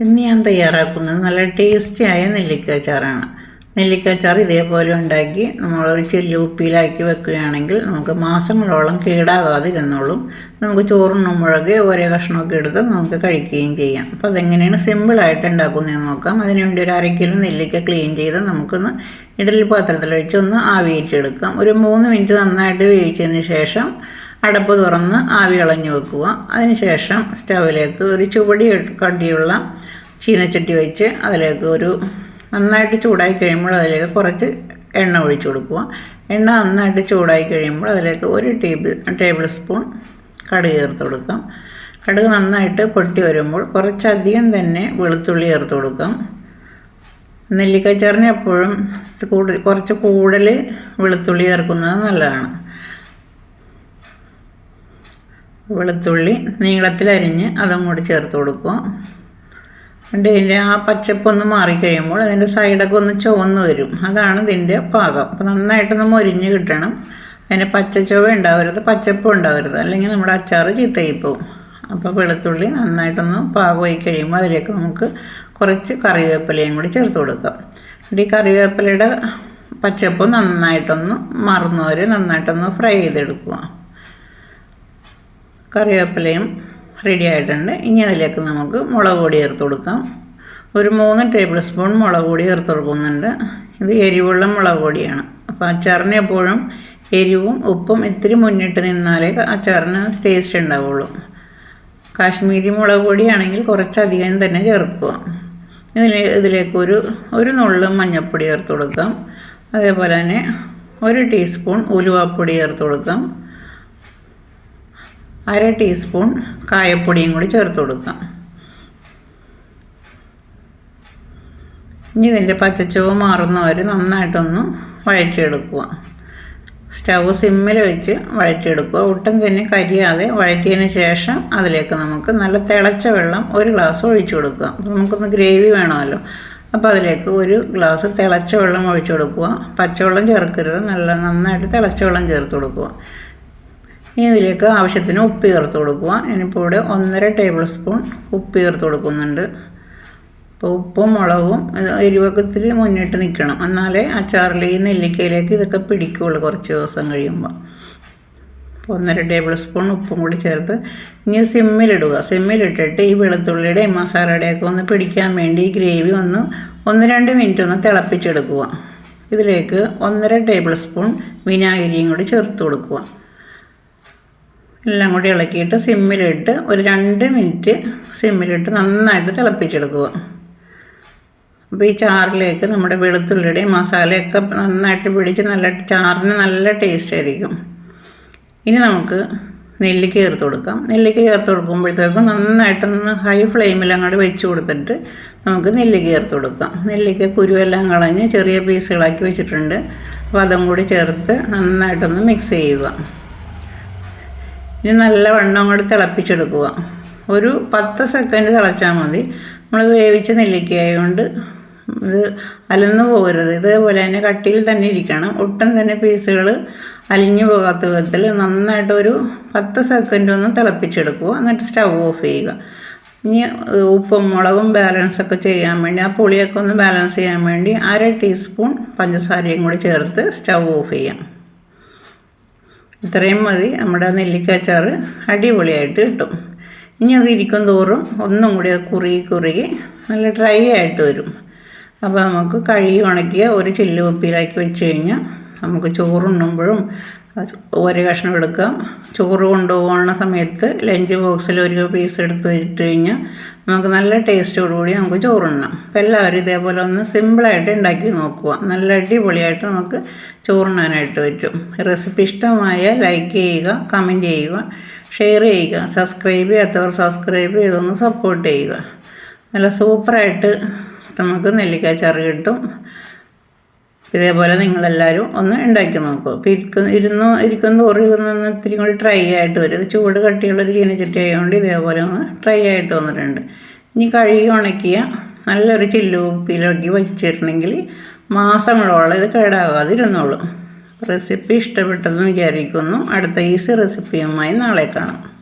ഇന്ന് ഞാൻ തയ്യാറാക്കുന്നത് നല്ല ടേസ്റ്റിയായ നെല്ലിക്കാച്ചാറാണ് നെല്ലിക്കാച്ചാർ ഇതേപോലെ ഉണ്ടാക്കി നമ്മളൊരു ചെല്ലു ഉപ്പിയിലാക്കി വെക്കുകയാണെങ്കിൽ നമുക്ക് മാസങ്ങളോളം കേടാകാതെ ഇരുന്നോളും നമുക്ക് മുളക് ഓരോ കഷ്ണമൊക്കെ എടുത്ത് നമുക്ക് കഴിക്കുകയും ചെയ്യാം. അപ്പോൾ അതെങ്ങനെയാണ് സിമ്പിളായിട്ട് ഉണ്ടാക്കുന്നതെന്ന് നോക്കാം. അതിനുവേണ്ടി ഒരു അരക്കിലും കിലോ നെല്ലിക്ക ക്ലീൻ ചെയ്ത് നമുക്കൊന്ന് ഇഡലി പാത്രത്തിൽ വെച്ച് ഒന്ന് ആവിയേറ്റെടുക്കാം ഒരു മൂന്ന് മിനിറ്റ് നന്നായിട്ട് വേവിച്ചതിന് ശേഷം അടപ്പ് തുറന്ന് ആവി കളഞ്ഞു വെക്കുക. അതിനുശേഷം സ്റ്റൗവിലേക്ക് ഒരു ചുവടി കട്ടിയുള്ള ചീനച്ചട്ടി വെച്ച് അതിലേക്ക് ഒരു നന്നായിട്ട് ചൂടായി കഴിയുമ്പോൾ അതിലേക്ക് കുറച്ച് എണ്ണ ഒഴിച്ചു കൊടുക്കുക. എണ്ണ നന്നായിട്ട് ചൂടായി കഴിയുമ്പോൾ അതിലേക്ക് ഒരു ടേബിൾ ടേബിൾ സ്പൂൺ കടുക് ചേർത്ത് കൊടുക്കാം. കടുക് നന്നായിട്ട് പൊട്ടി വരുമ്പോൾ കുറച്ചധികം തന്നെ വെളുത്തുള്ളി ചേർത്ത് കൊടുക്കാം. നെല്ലിക്കച്ചാറിന് എപ്പോഴും കൂടുതൽ കുറച്ച് കൂടുതൽ വെളുത്തുള്ളി ചേർക്കുന്നത് നല്ലതാണ്. വെളുത്തുള്ളി നീളത്തിലരിഞ്ഞ് അതും കൂടി ചേർത്ത് കൊടുക്കുക. എന്നിട്ട് ഇതിന്റെ ആ പച്ചപ്പൊന്ന് മാറിക്കഴിയുമ്പോൾ അതിന്റെ സൈഡൊക്കെ ഒന്ന് ചുവന്ന് വരും. അതാണ് ഇതിന്റെ പാകം. അപ്പോൾ നന്നായിട്ടൊന്ന് മൊരിഞ്ഞ് കിട്ടണം. അതിന് പച്ചച്ചുവ ഉണ്ടാവരുത് പച്ചപ്പ് ഉണ്ടാവരുത്. അല്ലെങ്കിൽ നമ്മുടെ അച്ചാർ ചീത്തയിപ്പോവും പോവും. അപ്പോൾ വെളുത്തുള്ളി നന്നായിട്ടൊന്ന് പാകമായി കഴിയുമ്പോൾ അതിലേക്ക് നമുക്ക് കുറച്ച് കറിവേപ്പിലയും കൂടി ചേർത്ത് കൊടുക്കാം. എന്നിട്ട് ഈ കറിവേപ്പിലയുടെ പച്ചപ്പ് നന്നായിട്ടൊന്ന് മറന്നവർ നന്നായിട്ടൊന്ന് ഫ്രൈ ചെയ്തെടുക്കുക. കറിവേപ്പിലയും റെഡി ആയിട്ടുണ്ട്. ഇനി അതിലേക്ക് നമുക്ക് മുളക് പൊടി ചേർത്ത് കൊടുക്കാം. ഒരു മൂന്ന് ടേബിൾ സ്പൂൺ മുളക് പൊടി ചേർത്ത് കൊടുക്കുന്നുണ്ട്. ഇത് എരിവുള്ള മുളക് പൊടിയാണ്. അപ്പോൾ അച്ചാറിന് എപ്പോഴും എരിവും ഉപ്പും ഇത്തിരി മുന്നിട്ട് നിന്നാലേ അച്ചാറിന് ടേസ്റ്റ് ഉണ്ടാവുള്ളൂ. കാശ്മീരി മുളക് പൊടിയാണെങ്കിൽ കുറച്ചധികം തന്നെ ചേർക്കുക. ഇതിൽ ഇതിലേക്ക് ഒരു ഒരു നുള്ളു മഞ്ഞൾപ്പൊടി ചേർത്ത് കൊടുക്കാം. അതേപോലെ തന്നെ ഒരു ടീസ്പൂൺ ഉലുവാപ്പൊടി ചേർത്ത് കൊടുക്കാം. അര ടീസ്പൂൺ കായപ്പൊടിയും കൂടി ചേർത്ത് കൊടുക്കാം ഇനി ഇതിന്റെ പച്ചച്ചുവ മാറുന്നവർ നന്നായിട്ടൊന്ന് വഴറ്റിയെടുക്കുക. സ്റ്റവ് സിമ്മിൽ വെച്ച് വഴറ്റിയെടുക്കുക. ഒട്ടും തന്നെ കരിയാതെ വഴറ്റിയതിന് ശേഷം അതിലേക്ക് നമുക്ക് നല്ല തിളച്ച വെള്ളം ഒരു ഗ്ലാസ് ഒഴിച്ചു കൊടുക്കുക. നമുക്കൊന്ന് ഗ്രേവി വേണമല്ലോ. അപ്പോൾ അതിലേക്ക് ഒരു ഗ്ലാസ് തിളച്ച വെള്ളം ഒഴിച്ചു കൊടുക്കുക. പച്ചവെള്ളം ചേർക്കരുത്. നല്ല നന്നായിട്ട് തിളച്ച വെള്ളം ചേർത്ത് കൊടുക്കുക. ഇനി ഇതിലേക്ക് ആവശ്യത്തിന് ഉപ്പ് ചേർത്ത് കൊടുക്കുക. ഞാനിപ്പോൾ ഇവിടെ ഒന്നര ടേബിൾ സ്പൂൺ ഉപ്പ് ചേർത്ത് കൊടുക്കുന്നുണ്ട്. അപ്പോൾ ഉപ്പും മുളകും എരിവക്കത്തിൽ മുന്നിട്ട് നിൽക്കണം എന്നാലേ അച്ചാറിലെ ഈ നെല്ലിക്കയിലേക്ക് ഇതൊക്കെ പിടിക്കുകയുള്ളൂ കുറച്ച് ദിവസം കഴിയുമ്പോൾ അപ്പോൾ ഒന്നര ടേബിൾ സ്പൂൺ ഉപ്പും കൂടി ചേർത്ത് ഇനി സിമ്മിലിടുക. സിമ്മിലിട്ടിട്ട് ഈ വെളുത്തുള്ളിയുടെയും മസാലയുടെയൊക്കെ ഒന്ന് പിടിക്കാൻ വേണ്ടി ഈ ഗ്രേവി ഒന്ന് ഒന്ന് രണ്ട് മിനിറ്റ് ഒന്ന് തിളപ്പിച്ചെടുക്കുക. ഇതിലേക്ക് ഒന്നര ടേബിൾ സ്പൂൺ വിനാഗിരിയും കൂടി ചേർത്ത് കൊടുക്കുക. എല്ലാം കൂടി ഇളക്കിയിട്ട് സിമ്മിലിട്ട് ഒരു രണ്ട് മിനിറ്റ് സിമ്മിലിട്ട് നന്നായിട്ട് തിളപ്പിച്ചെടുക്കുക. അപ്പോൾ ഈ ചാറിലേക്ക് നമ്മുടെ വെളുത്തുള്ളിയുടെയും മസാലയൊക്കെ നന്നായിട്ട് പിടിച്ച് നല്ല ചാറിന് നല്ല ടേസ്റ്റ് ആയിരിക്കും. ഇനി നമുക്ക് നെല്ലിക്ക ചേർത്ത് കൊടുക്കാം. നെല്ലിക്ക ചേർത്ത് കൊടുക്കുമ്പോഴത്തേക്കും നന്നായിട്ടൊന്ന് ഹൈ ഫ്ലെയിമിൽ അങ്ങോട്ട് വെച്ച് കൊടുത്തിട്ട് നമുക്ക് നെല്ലിക്ക ചേർത്ത് കൊടുക്കാം. നെല്ലിക്ക കുരുവെല്ലാം കളഞ്ഞ് ചെറിയ പീസുകളാക്കി വെച്ചിട്ടുണ്ട്. അപ്പോൾ അതും കൂടി ചേർത്ത് നന്നായിട്ടൊന്ന് മിക്സ് ചെയ്യുക. ഇനി നല്ലവണ്ണം അങ്ങോട്ട് തിളപ്പിച്ചെടുക്കുക. ഒരു പത്ത് സെക്കൻഡ് തിളച്ചാൽ മതി. നമ്മൾ വേവിച്ച നെല്ലിക്കയായതുകൊണ്ട് ഇത് അലന്നു പോകരുത്. ഇതേപോലെ തന്നെ കട്ടിയിൽ തന്നെ ഇരിക്കണം. ഒട്ടും തന്നെ പീസുകൾ അലിഞ്ഞു പോകാത്ത വിധത്തിൽ നന്നായിട്ടൊരു പത്ത് സെക്കൻഡ് ഒന്ന് തിളപ്പിച്ചെടുക്കുക. എന്നിട്ട് സ്റ്റൗ ഓഫ് ചെയ്യുക. ഇനി ഉപ്പും മുളകും ബാലൻസ് ഒക്കെ ചെയ്യാൻ വേണ്ടി ആ പുളിയൊക്കെ ഒന്ന് ബാലൻസ് ചെയ്യാൻ വേണ്ടി അര ടീസ്പൂൺ പഞ്ചസാരയും കൂടി ചേർത്ത് സ്റ്റൗ ഓഫ് ചെയ്യാം. ഇത്രയും മതി. നമ്മുടെ നെല്ലിക്കാച്ചാറ് അടിപൊളിയായിട്ട് കിട്ടും. ഇനി അത് ഇരിക്കും തോറും ഒന്നും കൂടി അത് കുറുകി കുറുകി നല്ല ഡ്രൈ ആയിട്ട് വരും. അപ്പോൾ നമുക്ക് കഴുകി ഉണക്കിയ ഒരു ചില്ലുപ്പിയിലാക്കി വെച്ച് കഴിഞ്ഞാൽ നമുക്ക് ചോറുണ്ണുമ്പോഴും ഒരു കഷ്ണം എടുക്കാം. ചോറ് കൊണ്ടുപോകുന്ന സമയത്ത് ലഞ്ച് ബോക്സിൽ ഒരു പീസ് എടുത്ത് വെച്ചിട്ട് കഴിഞ്ഞാൽ നമുക്ക് നല്ല ടേസ്റ്റോടുകൂടി നമുക്ക് ചോറുണ്ണാം അപ്പോൾ എല്ലാവരും ഇതേപോലെ ഒന്ന് സിമ്പിളായിട്ട് ഉണ്ടാക്കി നോക്കുക. നല്ല അടിപൊളിയായിട്ട് നമുക്ക് ചോറുണ്ണാനായിട്ട് പറ്റും. റെസിപ്പി ഇഷ്ടമായ ലൈക്ക് ചെയ്യുക കമന്റ് ചെയ്യുക ഷെയർ ചെയ്യുക സബ്സ്ക്രൈബ് ചെയ്യാത്തവർ സബ്സ്ക്രൈബ് ചെയ്തൊന്ന് സപ്പോർട്ട് ചെയ്യുക. നല്ല സൂപ്പറായിട്ട് നമുക്ക് നെല്ലിക്കാച്ചാറ് കിട്ടും. ഇതേപോലെ നിങ്ങളെല്ലാവരും ഒന്ന് ഉണ്ടാക്കി നോക്കൂ. അപ്പോൾ ഇരിക്കുന്ന ഇരുന്ന് ഇരിക്കുന്ന തോറും ഇതൊന്ന് ഇത്തിരി കൂടി ഡ്രൈ ആയിട്ട് വരും. ഇത് ചൂട് കട്ടിയുള്ളൊരു ചീനച്ചട്ടി ആയതുകൊണ്ട് ഇതേപോലെ ഒന്ന് ട്രൈ ആയിട്ട് വന്നിട്ടുണ്ട്. ഇനി കഴുകി ഉണക്കിയ നല്ലൊരു ചില്ലു ഉപ്പിലൊക്കെ വെച്ചിട്ടുണ്ടെങ്കിൽ മാസങ്ങളോളം ഇത് കേടാകാതിരുന്നോളും. റെസിപ്പി ഇഷ്ടപ്പെട്ടെന്ന് വിചാരിക്കുന്നു. അടുത്ത ഈസി റെസിപ്പിയുമായി നാളെ കാണാം.